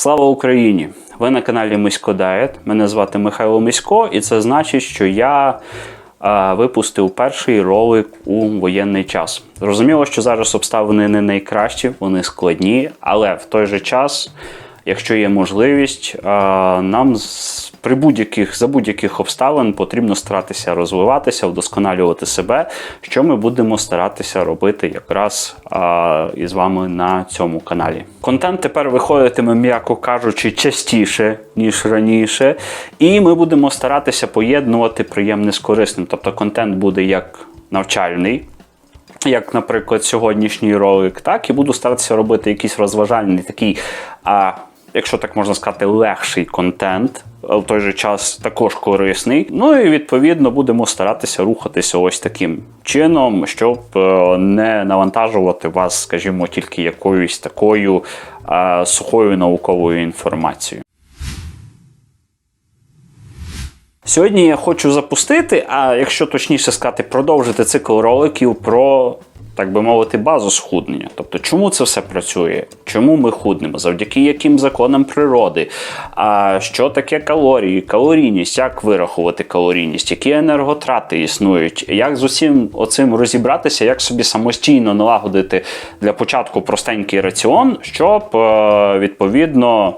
Слава Україні! Ви на каналі Мисько Дает. Мене звати Михайло Мисько, і це значить, що я е, випустив перший ролик у воєнний час. Зрозуміло, що зараз обставини не найкращі, вони складні, але в той же час, якщо є можливість, нам при будь-яких за будь-яких обставин потрібно старатися розвиватися, вдосконалювати себе, що ми будемо старатися робити якраз із вами на цьому каналі. Контент тепер виходитиме, м'яко кажучи, частіше ніж раніше, і ми будемо старатися поєднувати приємне з корисним. Тобто контент буде як навчальний. Як, наприклад, сьогоднішній ролик, так і буду старатися робити якийсь розважальний такий, а якщо так можна сказати, легший контент, в той же час також корисний. Ну і відповідно будемо старатися рухатися ось таким чином, щоб е, не навантажувати вас, скажімо, тільки якоюсь такою е, сухою науковою інформацією. Сьогодні я хочу запустити, а якщо точніше сказати, продовжити цикл роликів про, так би мовити, базу схуднення. Тобто, чому це все працює? Чому ми худнемо? Завдяки яким законам природи? А що таке калорії, калорійність, як вирахувати калорійність, які енерготрати існують, як з усім оцим розібратися, як собі самостійно налагодити для початку простенький раціон, щоб е, відповідно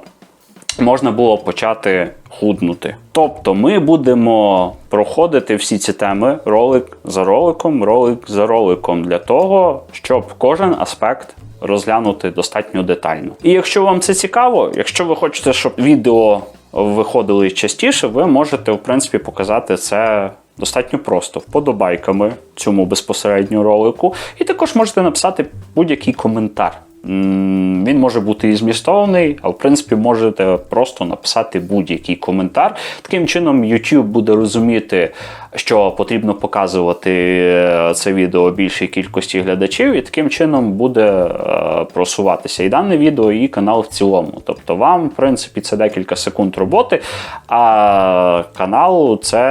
можна було почати худнути. Тобто ми будемо проходити всі ці теми ролик за роликом, ролик за роликом для того, щоб кожен аспект розглянути достатньо детально. І якщо вам це цікаво, якщо ви хочете, щоб відео виходили частіше, ви можете в принципі показати це. Достатньо просто вподобайками цьому безпосередньо ролику, і також можете написати будь-який коментар. Він може бути і змістовний, а в принципі можете просто написати будь-який коментар. Таким чином, YouTube буде розуміти, що потрібно показувати е, це відео більшій кількості глядачів, і таким чином буде е, просуватися і дане відео, і канал в цілому. Тобто, вам, в принципі, це декілька секунд роботи, а каналу це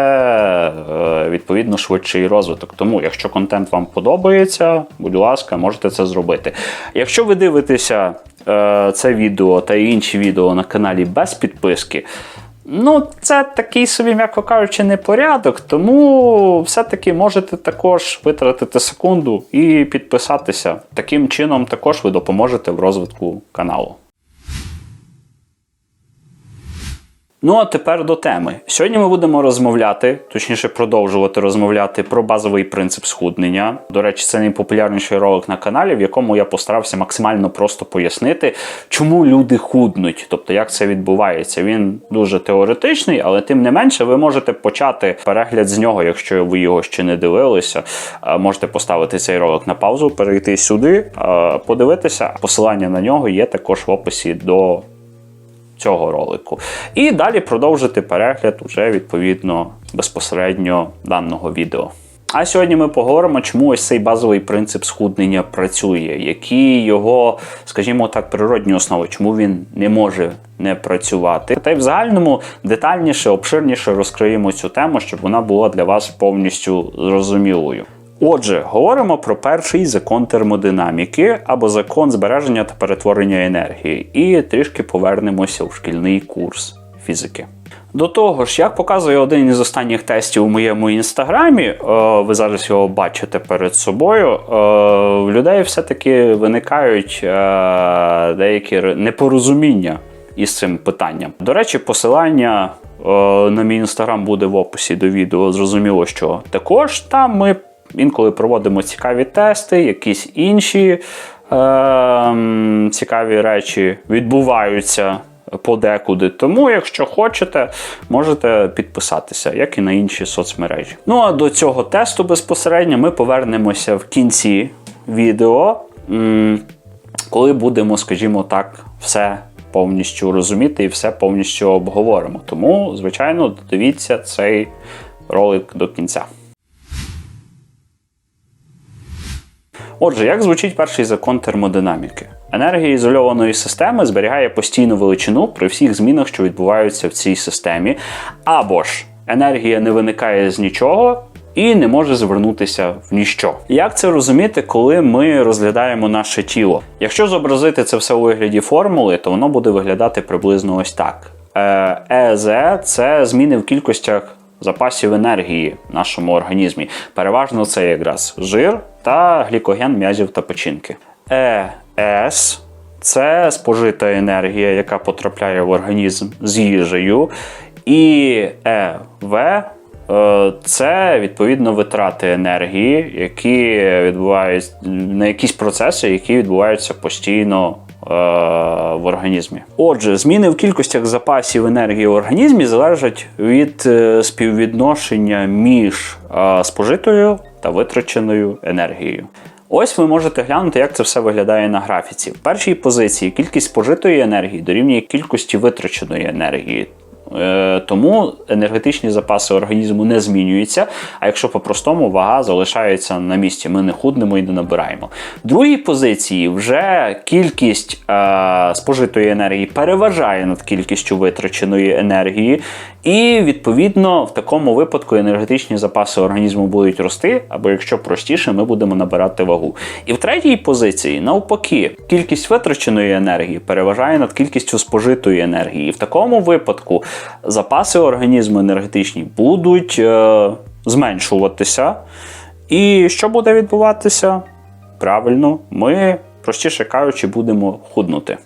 е, відповідно швидший розвиток. Тому, якщо контент вам подобається, будь ласка, можете це зробити. Якщо ви дивитеся це відео та інші відео на каналі без підписки. Ну, це такий собі, м'яко кажучи, непорядок, тому все-таки можете також витратити секунду і підписатися. Таким чином, також ви допоможете в розвитку каналу. Ну а тепер до теми. Сьогодні ми будемо розмовляти, точніше продовжувати розмовляти про базовий принцип схуднення. До речі, це найпопулярніший ролик на каналі, в якому я постарався максимально просто пояснити, чому люди худнуть, тобто як це відбувається. Він дуже теоретичний, але тим не менше, ви можете почати перегляд з нього, якщо ви його ще не дивилися. Можете поставити цей ролик на паузу, перейти сюди, подивитися. Посилання на нього є також в описі до цього ролику. І далі продовжити перегляд уже відповідно безпосередньо даного відео. А сьогодні ми поговоримо, чому ось цей базовий принцип схуднення працює, які його, скажімо так, природні основи, чому він не може не працювати. Та й в загальному детальніше, обширніше розкриємо цю тему, щоб вона була для вас повністю зрозумілою. Отже, говоримо про перший закон термодинаміки або закон збереження та перетворення енергії, і трішки повернемося в шкільний курс фізики. До того ж, як показує один із останніх тестів у моєму інстаграмі, е, ви зараз його бачите перед собою. е, В людей все-таки виникають е, деякі непорозуміння із цим питанням. До речі, посилання на мій інстаграм буде в описі до відео. Зрозуміло, що також там ми інколи проводимо цікаві тести, якісь інші е, цікаві речі відбуваються подекуди. Тому, якщо хочете, можете підписатися, як і на інші соцмережі. Ну а до цього тесту безпосередньо ми повернемося в кінці відео, коли будемо, скажімо так, все. Повністю розуміти і все повністю обговоримо. Тому, звичайно, дивіться цей ролик до кінця. Отже, як звучить перший закон термодинаміки? Енергія ізольованої системи зберігає постійну величину при всіх змінах, що відбуваються в цій системі, або ж енергія не виникає з нічого, і не може звернутися в ніщо. Як це розуміти, коли ми розглядаємо наше тіло? Якщо зобразити це все у вигляді формули, то воно буде виглядати приблизно ось так. Е, ЕЗ це зміни в кількостях запасів енергії в нашому організмі. Переважно це якраз жир та глікоген м'язів та печінки. ЕС це спожита енергія, яка потрапляє в організм з їжею. І ЕВ е, це відповідно витрати енергії, які відбуваються на якісь процеси, які відбуваються постійно е, в організмі. Отже, зміни в кількостях запасів енергії в організмі залежать від е, співвідношення між е, спожитою та витраченою енергією. Ось ви можете глянути, як це все виглядає на графіці. В першій позиції кількість спожитої енергії дорівнює кількості витраченої енергії. Е, Тому енергетичні запаси організму не змінюються. А якщо по-простому, вага залишається на місці. Ми не худнемо і не набираємо. В другій позиції вже кількість е, спожитої енергії переважає над кількістю витраченої енергії. І відповідно в такому випадку енергетичні запаси організму будуть рости, або якщо простіше, ми будемо набирати вагу. І в третій позиції, навпаки, кількість витраченої енергії переважає над кількістю спожитої енергії. І в такому випадку запаси організму енергетичні будуть е, зменшуватися. І що буде відбуватися? Правильно, ми, простіше кажучи, будемо худнути.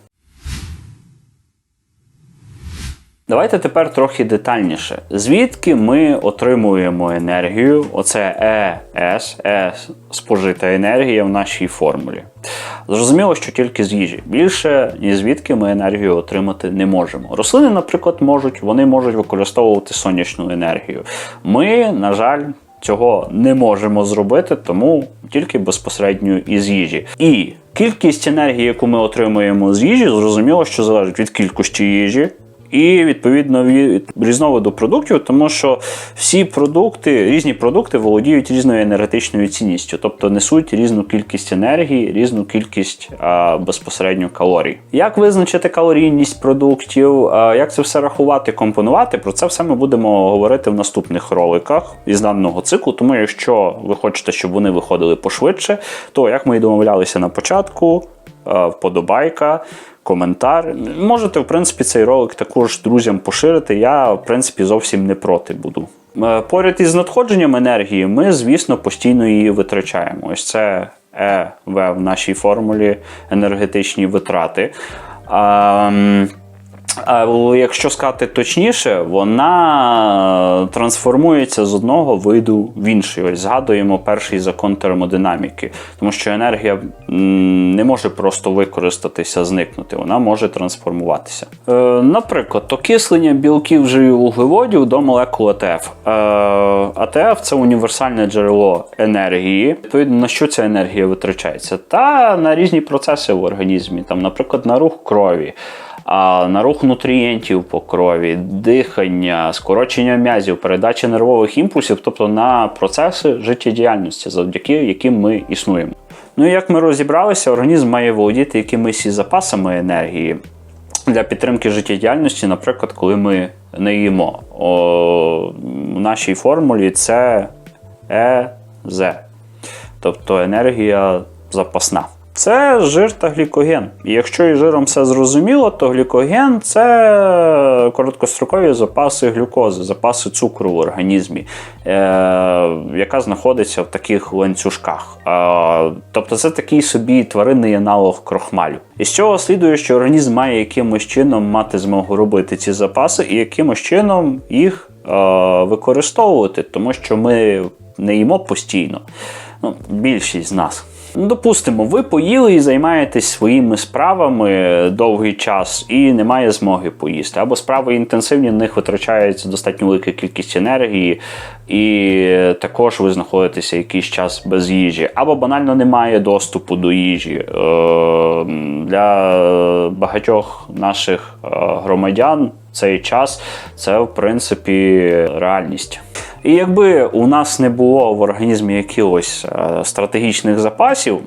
Давайте тепер трохи детальніше. Звідки ми отримуємо енергію? Оце ЕС, Е спожита енергія в нашій формулі. Зрозуміло, що тільки з їжі. Більше ні звідки ми енергію отримати не можемо. Рослини, наприклад, можуть, вони можуть використовувати сонячну енергію. Ми, на жаль, цього не можемо зробити, тому тільки безпосередньо із їжі. І кількість енергії, яку ми отримуємо з їжі, зрозуміло, що залежить від кількості їжі. І відповідно від різновиду продуктів, тому що всі продукти, різні продукти володіють різною енергетичною цінністю, тобто несуть різну кількість енергії, різну кількість а, безпосередньо калорій. Як визначити калорійність продуктів, а, як це все рахувати, компонувати? Про це все ми будемо говорити в наступних роликах із даного циклу. Тому, якщо ви хочете, щоб вони виходили пошвидше, то як ми і домовлялися на початку, вподобайка коментар. Можете, в принципі, цей ролик також друзям поширити. Я, в принципі, зовсім не проти буду. Е, Поряд із надходженням енергії, ми, звісно, постійно її витрачаємо. Ось це ЕВ в нашій формулі енергетичні витрати. А якщо сказати точніше, вона трансформується з одного виду в інший. Ось згадуємо перший закон термодинаміки, тому що енергія не може просто використатися, зникнути, вона може трансформуватися. Е, наприклад, окислення білків живих вуглеводів до молекул АТФ. Е, АТФ це універсальне джерело енергії. Відповідно, на що ця енергія витрачається? Та на різні процеси в організмі, там, наприклад, на рух крові а на рух нутрієнтів по крові, дихання, скорочення м'язів, передача нервових імпульсів, тобто на процеси життєдіяльності, завдяки яким ми існуємо. Ну і як ми розібралися, організм має володіти якимись запасами енергії для підтримки життєдіяльності, наприклад, коли ми не їмо. О, в нашій формулі це ЕЗ, тобто енергія запасна. Це жир та глікоген. І якщо із жиром все зрозуміло, то глікоген це короткострокові запаси глюкози, запаси цукру в організмі, е, яка знаходиться в таких ланцюжках. Е, тобто це такий собі тваринний аналог крохмалю. І з цього слідує, що організм має якимось чином мати змогу робити ці запаси і якимось чином їх е, використовувати, тому що ми не їмо постійно. Ну, Більшість з нас. Ну, Допустимо, ви поїли і займаєтесь своїми справами довгий час і немає змоги поїсти. Або справи інтенсивні, в них витрачається достатньо велика кількість енергії, і також ви знаходитеся якийсь час без їжі, або банально немає доступу до їжі. Е, Для багатьох наших е, громадян цей час це в принципі реальність. І якби у нас не було в організмі якихось е, стратегічних запасів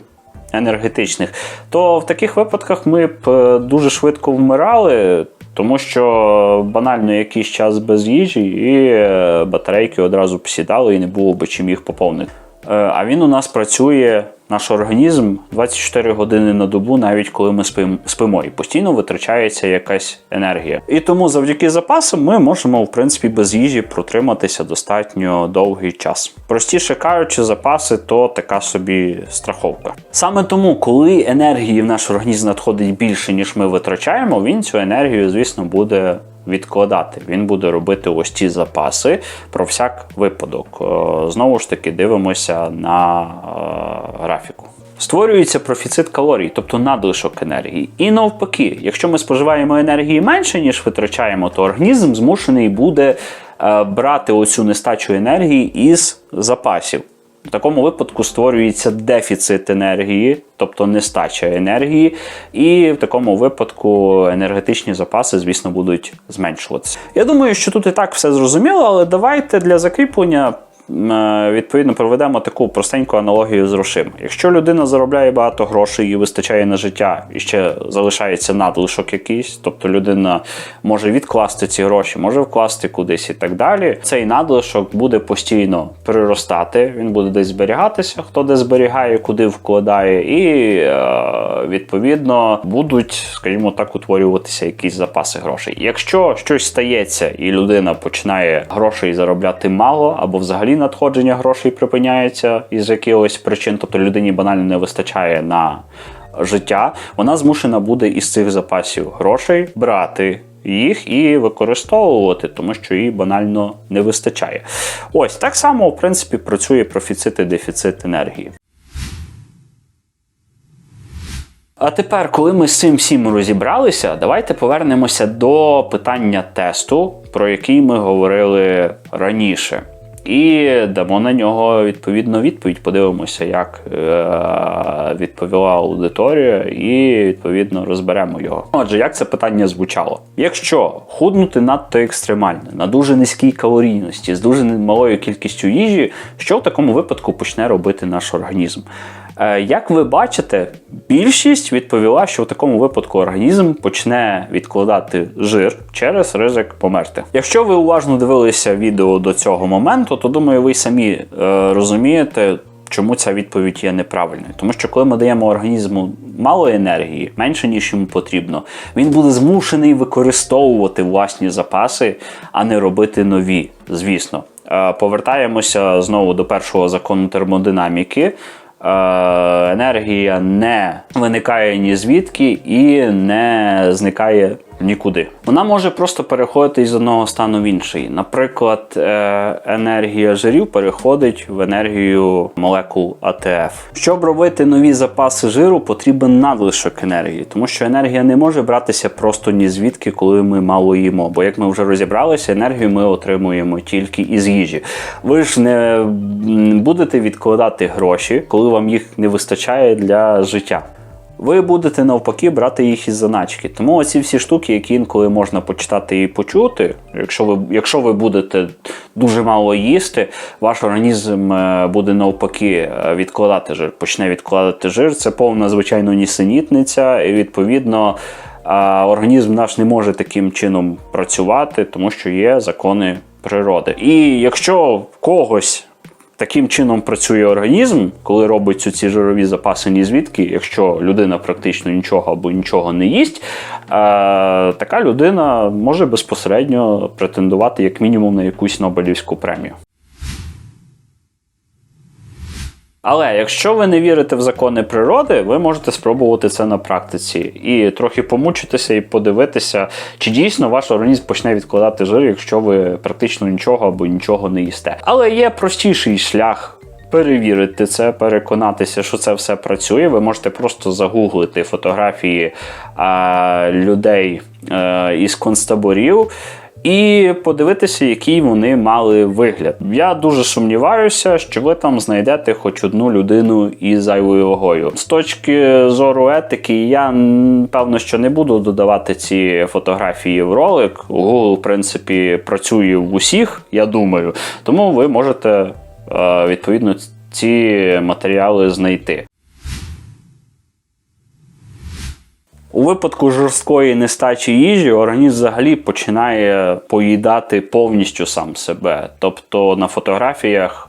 енергетичних, то в таких випадках ми б е, дуже швидко вмирали, Тому що банально якийсь час без їжі, і е, батарейки одразу посідали, і не було би чим їх поповнити. А він у нас працює, наш організм 24 години на добу, навіть коли ми спим- спимо, і постійно витрачається якась енергія. І тому завдяки запасам ми можемо, в принципі, без їжі протриматися достатньо довгий час. Простіше кажучи, запаси то така собі страховка. Саме тому, коли енергії в наш організм надходить більше, ніж ми витрачаємо, він цю енергію, звісно, буде відкладати. Він буде робити ось ці запаси про всяк випадок. Е, Знову ж таки, дивимося на е, графіку. Створюється профіцит калорій, тобто надлишок енергії. І навпаки, якщо ми споживаємо енергії менше, ніж витрачаємо, то організм змушений буде е, брати оцю нестачу енергії із запасів. В такому випадку створюється дефіцит енергії, тобто нестача енергії, і в такому випадку енергетичні запаси, звісно, будуть зменшуватися. Я думаю, що тут і так все зрозуміло, але давайте для закріплення. Е, Відповідно, проведемо таку простеньку аналогію з грошима. Якщо людина заробляє багато грошей і вистачає на життя, і ще залишається надлишок якийсь, тобто людина може відкласти ці гроші, може вкласти кудись і так далі. Цей надлишок буде постійно приростати, він буде десь зберігатися, хто де зберігає, куди вкладає, і е, відповідно будуть, скажімо так, утворюватися якісь запаси грошей. Якщо щось стається і людина починає грошей заробляти мало, або взагалі надходження грошей припиняється із якихось причин, тобто людині банально не вистачає на життя, вона змушена буде із цих запасів грошей брати. Їх і використовувати, тому що їй банально не вистачає. Ось так само, в принципі, працює профіцит і дефіцит енергії. А тепер, коли ми з цим всім розібралися, давайте повернемося до питання тесту, про який ми говорили раніше. І дамо на нього відповідну відповідь. Подивимося, як е- відповіла аудиторія, і відповідно розберемо його. Отже, як це питання звучало? Якщо худнути надто екстремально, на дуже низькій калорійності, з дуже малою кількістю їжі, що в такому випадку почне робити наш організм? Е, Як ви бачите, більшість відповіла, що в такому випадку організм почне відкладати жир через ризик померти. Якщо ви уважно дивилися відео до цього моменту, то думаю, ви самі е, розумієте. Чому ця відповідь є неправильною? Тому що коли ми даємо організму мало енергії, менше ніж йому потрібно, він буде змушений використовувати власні запаси, а не робити нові. Звісно, Е, повертаємося знову до першого закону термодинаміки. Е, енергія не виникає ні звідки і не зникає нікуди. Вона може просто переходити із одного стану в інший. Наприклад, е, енергія жирів переходить в енергію молекул АТФ. Щоб робити нові запаси жиру, потрібен надлишок енергії, тому що енергія не може братися просто ні звідки, коли ми мало їмо. Бо як ми вже розібралися, енергію ми отримуємо тільки із їжі. Ви ж не будете відкладати гроші, коли вам їх не вистачає для життя. Ви будете навпаки брати їх із заначки. Тому оці всі штуки, які інколи можна почитати і почути, якщо ви, якщо ви будете дуже мало їсти, ваш організм е, буде навпаки е, відкладати жир, почне відкладати жир. Це повна, звичайно, нісенітниця, і відповідно. а, Організм наш не може таким чином працювати, тому що є закони природи. І якщо в когось Таким чином працює організм, коли робить ці жирові запаси ні звідки, якщо людина практично нічого або нічого не їсть, е, така людина може безпосередньо претендувати як мінімум на якусь Нобелівську премію. Але якщо ви не вірите в закони природи, ви можете спробувати це на практиці і трохи помучитися і подивитися, чи дійсно ваш організм почне відкладати жир, якщо ви практично нічого або нічого не їсте. Але є простіший шлях. Перевірити це, переконатися, що це все працює. Ви можете просто загуглити фотографії а, людей а, із концтаборів і подивитися, який вони мали вигляд. Я дуже сумніваюся, що ви там знайдете хоч одну людину із зайвою вагою. З точки зору етики, я певно, що не буду додавати ці фотографії в ролик. Google, в принципі, працює в усіх, я думаю. Тому ви можете е, відповідно ці матеріали знайти. У випадку жорсткої нестачі їжі організм взагалі починає поїдати повністю сам себе. Тобто на фотографіях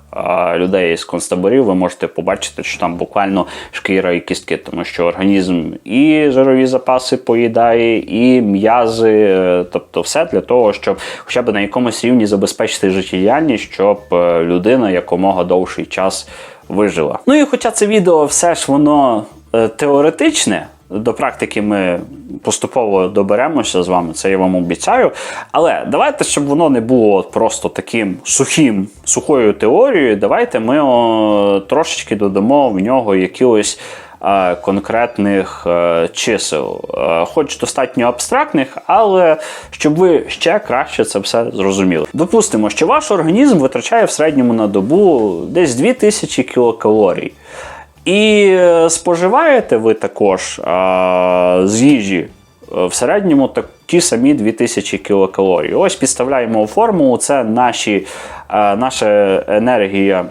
людей з концтаборів ви можете побачити, що там буквально шкіра і кістки, тому що організм і жирові запаси поїдає, і м'язи, е, тобто все для того, щоб хоча б на якомусь рівні забезпечити життєдіяльність, щоб е, людина якомога довший час вижила. Ну і хоча це відео все ж воно е, теоретичне. До практики ми поступово доберемося з вами, це я вам обіцяю. Але давайте, щоб воно не було просто таким сухим, сухою теорією, давайте ми о, трошечки додамо в нього якихось е, конкретних е, чисел, е, хоч достатньо абстрактних, але щоб ви ще краще це все зрозуміли. Допустимо, що ваш організм витрачає в середньому на добу десь 2000 кілокалорій. І е, споживаєте ви також а, з їжі е, в середньому так, ті самі 2000 кілокалорій. Ось підставляємо формулу, це наші, а, наша енергія е,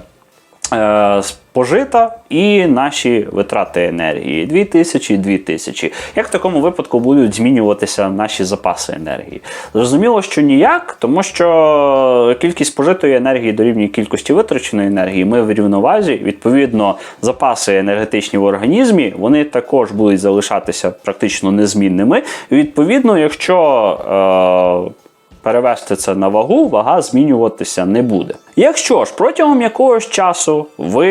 спожита і наші витрати енергії. 2000 і 2000. Як в такому випадку будуть змінюватися наші запаси енергії? Зрозуміло, що ніяк, тому що кількість спожитої енергії дорівнює кількості витраченої енергії. Ми в рівновазі. Відповідно, запаси енергетичні в організмі вони також будуть залишатися практично незмінними. І відповідно, якщо е, перевести це на вагу, вага змінюватися не буде. Якщо ж протягом якогось часу ви,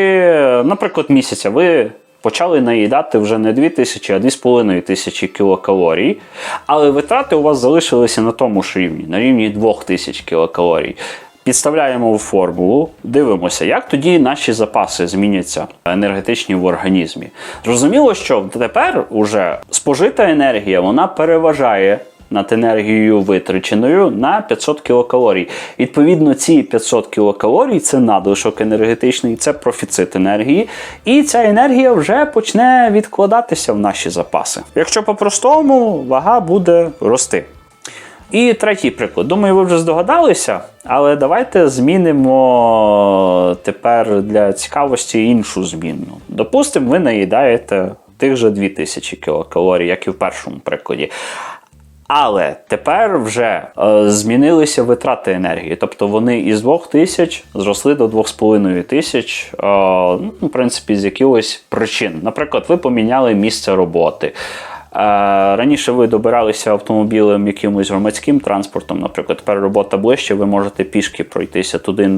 наприклад, місяця, ви почали наїдати вже не 2000, а 2500 кілокалорій, але витрати у вас залишилися на тому ж рівні, на рівні 2000 кілокалорій. Підставляємо в формулу, дивимося, як тоді наші запаси зміняться енергетичні в організмі. Зрозуміло, що тепер уже спожита енергія вона переважає над енергією витраченою на 500 кілокалорій. Відповідно, ці 500 кілокалорій це надлишок енергетичний, це профіцит енергії, і ця енергія вже почне відкладатися в наші запаси. Якщо по-простому, вага буде рости. І третій приклад. Думаю, ви вже здогадалися, але давайте змінимо тепер для цікавості іншу змінну. Допустимо, ви наїдаєте тих же 2000 кілокалорій, як і в першому прикладі. Але тепер вже е, змінилися витрати енергії, тобто вони із 2000 зросли до 2500, е, ну, в принципі, з якихось причин. Наприклад, ви поміняли місце роботи. Е, Раніше ви добиралися автомобілем якимось громадським транспортом, наприклад, тепер робота ближче, ви можете пішки пройтися туди.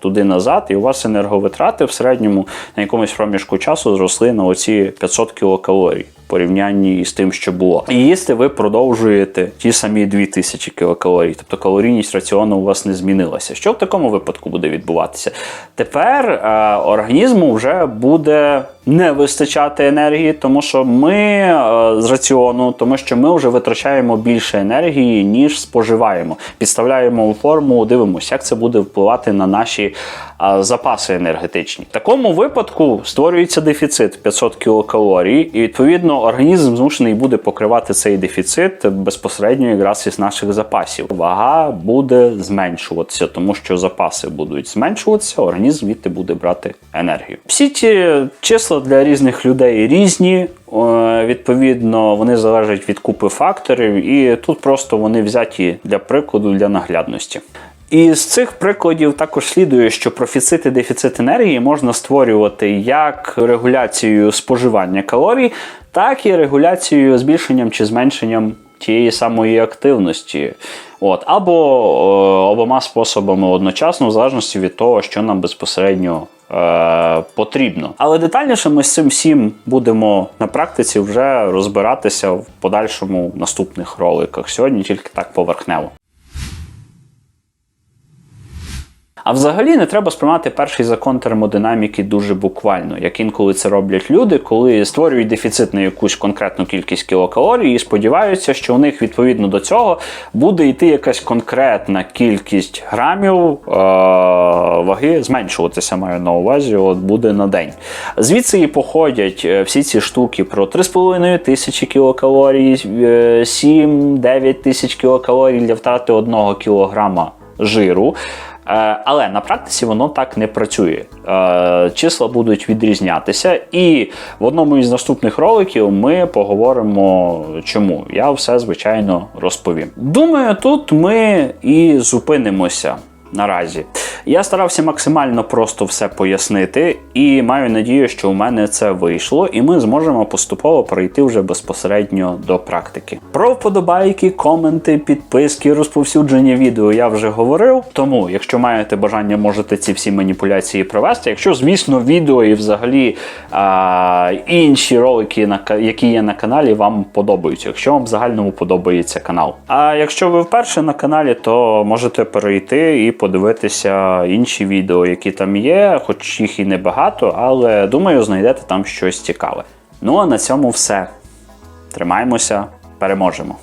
Туди назад, і у вас енерговитрати в середньому на якомусь проміжку часу зросли на оці 500 кілокалорій порівнянні з тим, що було. І їсти ви продовжуєте ті самі 2000 кілокалорій, тобто калорійність раціону у вас не змінилася. Що в такому випадку буде відбуватися? Тепер е, організму вже буде не вистачати енергії, тому що ми е, з раціону, тому що ми вже витрачаємо більше енергії, ніж споживаємо. Підставляємо у форму, дивимося, як це буде впливати на наші е, запаси енергетичні. В такому випадку створюється дефіцит 500 кілокалорій, і відповідно організм змушений буде покривати цей дефіцит безпосередньо якраз із наших запасів. Вага буде зменшуватися, тому що запаси будуть зменшуватися, організм звідти буде брати енергію. Всі ці числа для різних людей різні. Е, Відповідно, вони залежать від купи факторів, і тут просто вони взяті для прикладу, для наглядності. І з цих прикладів також слідує, що профіцит і дефіцит енергії можна створювати як регуляцією споживання калорій, так і регуляцією збільшенням чи зменшенням тієї самої активності. От, або е, обома способами одночасно, в залежності від того, що нам безпосередньо е, потрібно. Але детальніше ми з цим всім будемо на практиці вже розбиратися в подальшому наступних роликах. Сьогодні тільки так поверхнево. А взагалі не треба сприймати перший закон термодинаміки дуже буквально, як інколи це роблять люди, коли створюють дефіцит на якусь конкретну кількість кілокалорій і сподіваються, що у них відповідно до цього буде йти якась конкретна кількість грамів е- ваги, зменшуватися маю на увазі, от буде на день. Звідси і походять е, всі ці штуки про 3,5 тисячі кілокалорій, 7-9 тисяч кілокалорій для втрати 1 кілограма жиру. Е, але на практиці воно так не працює. Е, числа будуть відрізнятися, і в одному із наступних роликів ми поговоримо, чому. Я все звичайно розповім. Думаю, тут ми і зупинимося. Наразі я старався максимально просто все пояснити, і маю надію, що у мене це вийшло, і ми зможемо поступово перейти вже безпосередньо до практики. Про вподобайки, коменти, підписки, розповсюдження відео я вже говорив. Тому, якщо маєте бажання, можете ці всі маніпуляції провести. Якщо, звісно, відео і взагалі а, інші ролики, які є на каналі, вам подобаються. Якщо вам в загальному подобається канал. А якщо ви вперше на каналі, то можете перейти і подивитися інші відео, які там є, хоч їх і небагато, але думаю, знайдете там щось цікаве. Ну а на цьому все. Тримаємося, переможемо.